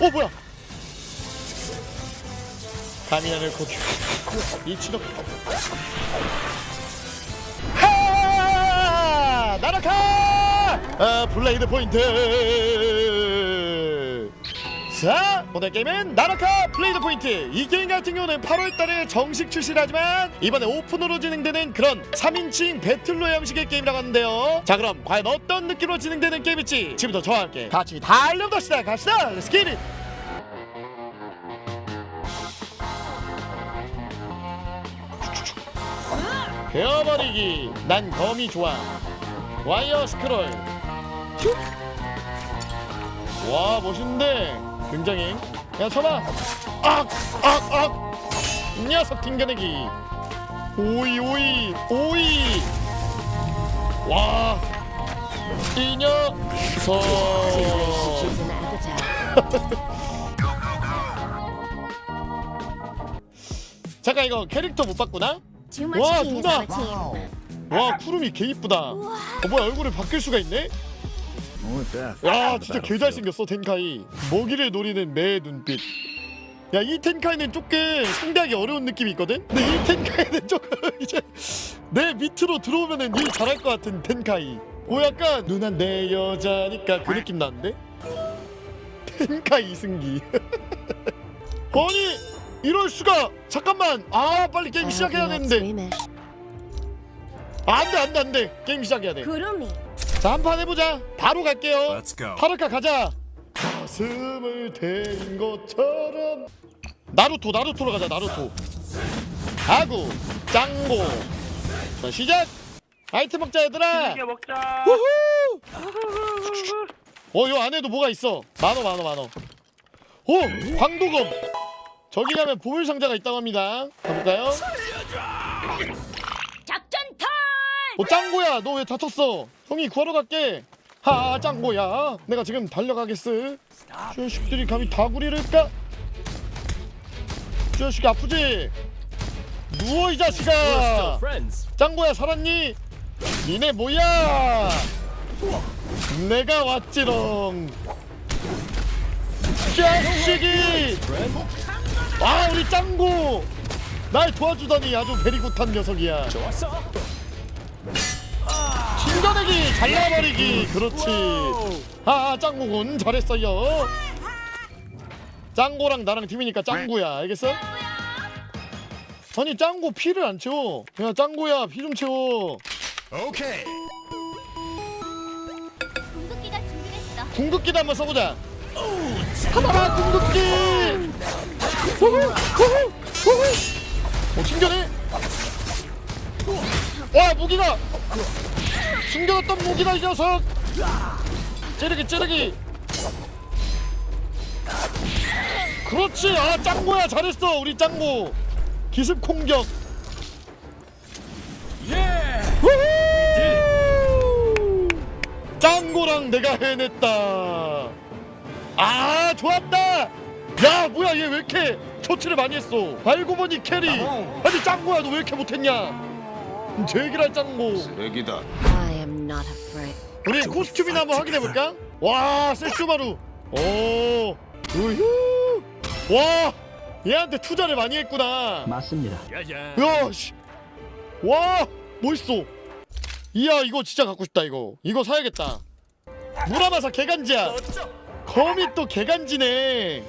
어 뭐야? 가미나를 고추 이치도 하! 나라카! 아 블레이드 포인트 자 오늘 게임은 나라카 블레이드 포인트. 이 게임 같은 경우는 8월달에 정식 출시를 하지만 이번에 오픈으로 진행되는 그런 3인칭 배틀로의 형식의 게임이라고 하는데요. 자 그럼 과연 어떤 느낌으로 진행되는 게임일지 지금부터 저와 함께 같이 달려봅시다. 갑시다. 렛츠 기릿 베어버리기. 난 검이 좋아. 와이어 스크롤. 슉. 와 멋있는데 굉장히 야 쳐봐 악악악. 이 녀석 튕겨내기. 오이 오이 오이. 와 이 녀석. Choose an appetite. 잠깐 이거 캐릭터 못 봤구나? 와 누나. 와 쿠름이 개 이쁘다. 어 뭐야 얼굴이 바뀔 수가 있네 야 진짜 개 잘 생겼어 텐카이. 먹이를 노리는 매의 눈빛. 야 이 텐카이는 조금 상대하기 어려운 느낌이 있거든? 근데 이 텐카이는 조금 이제 내 밑으로 들어오면은 일 잘할 것 같은 텐카이. 오 약간 누나 내 여자니까 그 느낌 나는데? 텐카이 이승기. 아니 이럴 수가! 잠깐만! 아 빨리 게임 시작해야 되는데. 아, 안돼 안돼 안돼. 게임 시작해야 돼. 구름이. 자 한판 해보자. 바로 갈게요. Let's go. 파르카 가자. 가슴을 대인 것처럼. 나루토 나루토로 가자 나루토. 아구 짱고 자 시작. 아이템 먹자 얘들아. 이게 먹자. 후후 어요 안에도 뭐가 있어? 만원 만원 만원 오 광도검. 저기 가면 보물 상자가 있다고 합니다. 가볼까요? 어 짱고야 너 왜 다쳤어? 형이 구하러 갈게. 하 짱고야 내가 지금 달려가겠어. 자식들이 감히 다구리를 까? 자식 아프지? 누워 이 자식아. 짱고야 살았니? 니네 뭐야? 내가 왔지롱. 자식이! 아 우리 짱고 날 도와주더니 아주 베리굿한 녀석이야 튕겨내기 잘라버리기. 그렇지. 아 짱구군. 잘했어요. 짱구랑 나랑 팀이니까 짱구야. 알겠어? 아니 짱구 피를 안 채워. 야 짱구야 피 좀 채워. Okay. 궁극기가 준비됐어. 궁극기도 한번 써보자. 하나라 궁극기! 후후 후후 후후 어 튕겨내 와 무기가! 숨겨놨던 무기다 이 녀석! 찌르기 찌르기! 그렇지! 아 짱구야 잘했어 우리 짱구! 기습 공격! 우후! 짱구랑 내가 해냈다! 아 좋았다! 야 뭐야 얘 왜 이렇게 처치를 많이 했어? 알고 보니 캐리! 아니 짱구야 너 왜 이렇게 못했냐 제기랄 짱구. 여기다. I am not afraid. 우리 코스튬이나 한번 확인해 볼까? 와 세슈마루. 오 우후 와 얘한테 투자를 많이 했구나. 맞습니다. 야씨. 와 멋있어. 이야 이거 진짜 갖고 싶다 이거. 이거 사야겠다. 무라마사 개간지야. 검이 또 개간지네.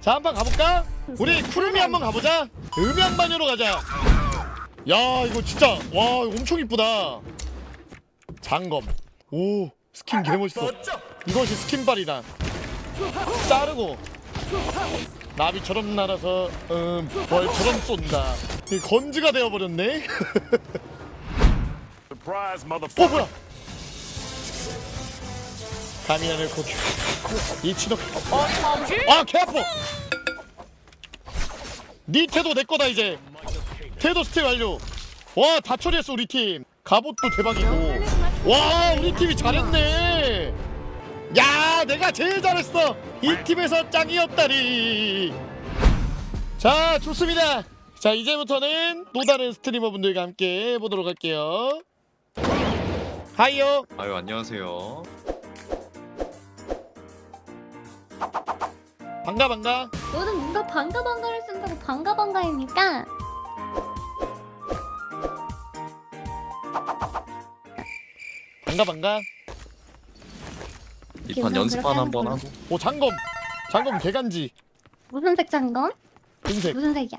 자 한번 가볼까? 우리 쿠르미 한번 가보자. 음향 마녀로 가자 야 이거 진짜 와 이거 엄청 이쁘다. 장검. 오 스킨 개멋있어. 이것이 스킨발이다. 자르고. 나비처럼 날아서 음 벌처럼 쏜다. 이 건지가 되어버렸네. 어. 뭐야? 가미나를 고추 이치노 아 개 아파. 니 태도 내 거다 이제 태도 스틸 완료. 와 다 처리했어 우리 팀. 갑옷도 대박이고. 와 우리 팀이 잘했네. 야 내가 제일 잘했어. 이 팀에서 짱이었다리. 자 좋습니다. 자 이제부터는 또 다른 스트리머분들과 함께 해보도록 할게요. 하이요. 아유 안녕하세요. 반가 반가. 너는 누가 반가 반가를 쓴다고 반가 반가입니까? 반가 반가 기분 이판 연습 그렇게 한 한번 하는 하고 오 장검 장검 개간지 무슨 색 장검? 흰색 무슨 색이야?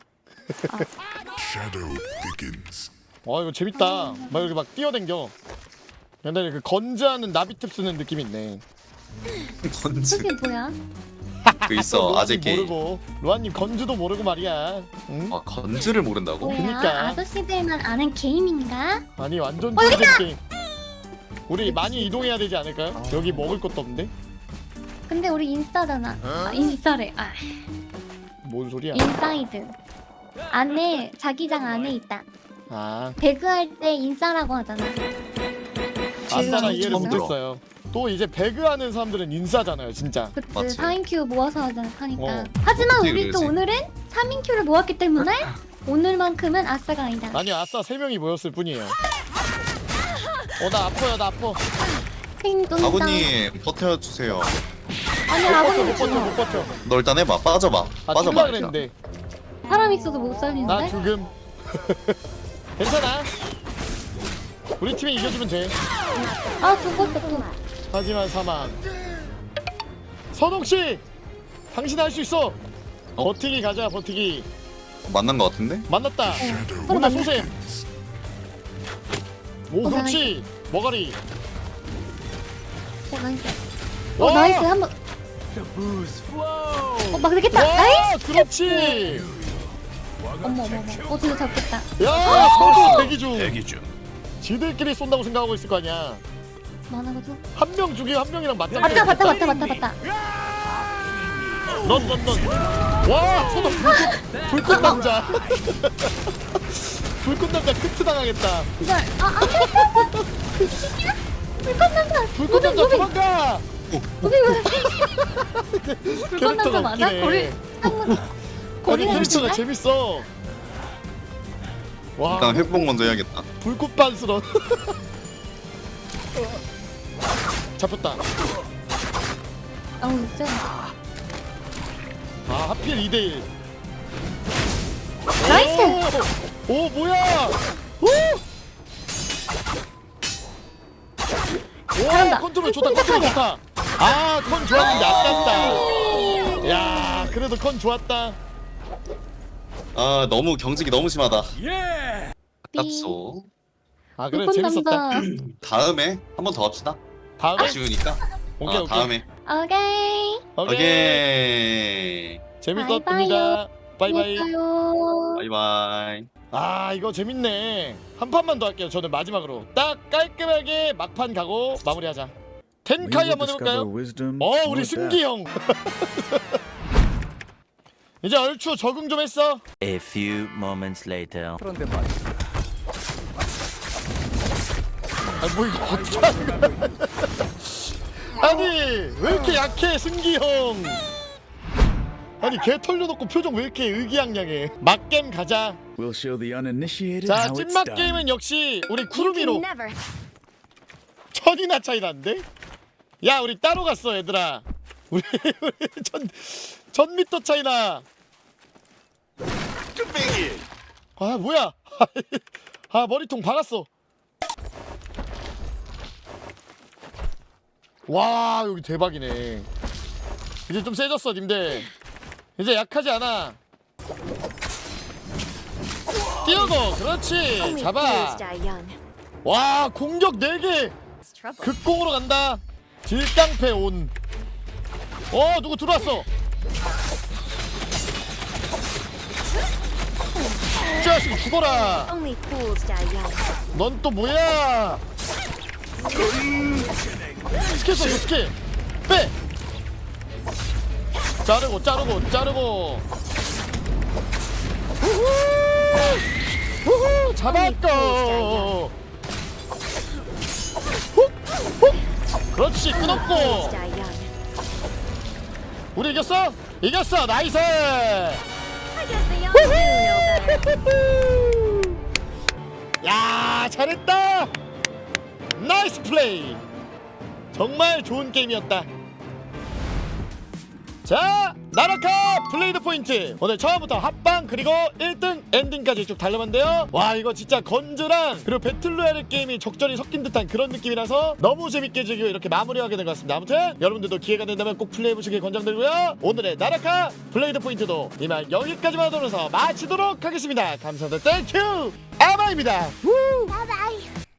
Shadow thickens. 와 이거 재밌다 막 이렇게 막 뛰어댕겨 옛날에 그 건즈하는 나비탭 쓰는 느낌 있네 건즈 그게 뭐야? 그 있어 로아님 아재 게임 모르고 로아님 건즈도 모르고 말이야 응? 아 건즈를 모른다고? 뭐야? 그니까. 아저씨들만 아는 게임인가? 아니 완전 어, 쫄된 게임 우리 많이 이동해야 되지 않을까요? 여기 먹을 것도 없는데? 근데 우리 인싸잖아. 아, 인싸래. 아, 뭔 소리야 인사이드. 안에 자기장 안에 있다. 아 배그할 때 인싸라고 하잖아. 아싸나 이해를 처음 들어. 못했어요 또 이제 배그하는 사람들은 인싸잖아요 진짜 그치. 맞지. 4인 큐 모아서 하잖아. 하니까. 어. 하지만 어떻게 우리 또 그러지? 오늘은 3인 큐를 모았기 때문에 오늘만큼은 아싸가 아니다. 아니 아싸 세 명이 모였을 뿐이에요 어나 아파요 나 아파. 핑돈 아버님 버텨주세요. 아니 못 아버님 버텨 못 버텨 너 일단 해봐. 빠져봐. 아 빠져봐 죽라 일단. 그랬는데. 사람 있어서 못 살리는데? 나 죽음. 괜찮아. 우리 팀이 이겨주면 돼. 아 죽었어 또. 하지만 사망. 선홍씨! 당신 할 수 있어. 어? 버티기 가자 버티기. 만난 거 같은데? 만났다. 오늘 만났다. 소셈 오 어, 그렇지 머가리 어 나이스. 와! 어 나이스 한 번. 어막 되겠다. 와 나이스. 그렇지 어머 어머 어머. 어 진짜 잡겠다. 야 선수 대기 중 지들끼리 쏜다고 생각하고 있을 거 아니야 많아가지고. 한 명 죽이고 한 명이랑 맞짱 맞다 맞다 맞다 맞다 맞다. 넌넌 넌와 소동 불꽃 불꽃 남자 불꽃 남자 크트 당하겠다 이걸 아아 불꽃 남자. 불꽃 남자 무빙 도망가 무빙 불꽃 남자 캐릭터가 맞아? 웃기네. 거리 아니 거리가 캐릭터가 있는데? 재밌어 와 일단 회복 먼저 해야겠다 불꽃 반스런 잡혔다 아우 진짜. 아 하필 2대1 나이스. 오, 오 뭐야? 오! 와 잘한다. 컨트롤 좋다 컨트롤 좋다. 아컨 좋았는데 아깝다. 야 그래도 컨 좋았다. 아 너무 경직이 너무 심하다. 아깝소. 아 그래 재밌었다. 다음에 한 번 더 합시다. 다음에? 아쉬우니까. 오케이 아, 오케이. 다음에. 오케이. 오케이. 오케이. 재밌었습니다. 바이바이 바이바이. 바이바이 아 이거 재밌네. 한 판만 더 할게요. 저는 마지막으로. 딱 깔끔하게 막판 가고 마무리하자. 텐카이 한번 해볼까요? 어 우리 승기 형. 이제 얼추 적응 좀 했어. A few moments later. 아니 뭐 이거 어떻게 하는 거야? 아니 왜 이렇게 약해 승기 형? 아니 개 털려놓고 표정 왜 이렇게 의기양양해? 막겜 가자 We'll show the uninitiated 자 how it's 찐막 done. 게임은 역시 우리 Never. 천이나 차이 나는데? 야 우리 따로 갔어 얘들아 우리 우리 천, 천 미터 차이 나. 아 뭐야? 아 머리통 박았어. 와 여기 대박이네. 이제 좀 세졌어 님들. 이제 약하지 않아. 뛰어고 그렇지 잡아. 와 공격 4개 극공으로 간다. 질깡패 온. 어 누구 들어왔어? 이 자식 죽어라. 넌 또 뭐야? 스킬 써 스킬. 빼. 자르고 자르고 자르고. 우후. 우후 훅. 그렇지 끊었고. 우리 이겼어? 이겼어 나이스. 야 잘했다 나이스 플레이 정말 좋은 게임이었다 자 나라카 블레이드 포인트. 오늘 처음부터 합방 그리고 1등 엔딩까지 쭉 달려봤는데요. 와 이거 진짜 건즈랑 그리고 배틀로얄 게임이 적절히 섞인 듯한 그런 느낌이라서 너무 재밌게 즐기고 이렇게 마무리하게 된 것 같습니다. 아무튼 여러분들도 기회가 된다면 꼭 플레이해보시길 권장드리고요. 오늘의 나라카 블레이드 포인트도 이만 여기까지만 하면서 마치도록 하겠습니다. 감사합니다. 땡큐 아바입니다. 우!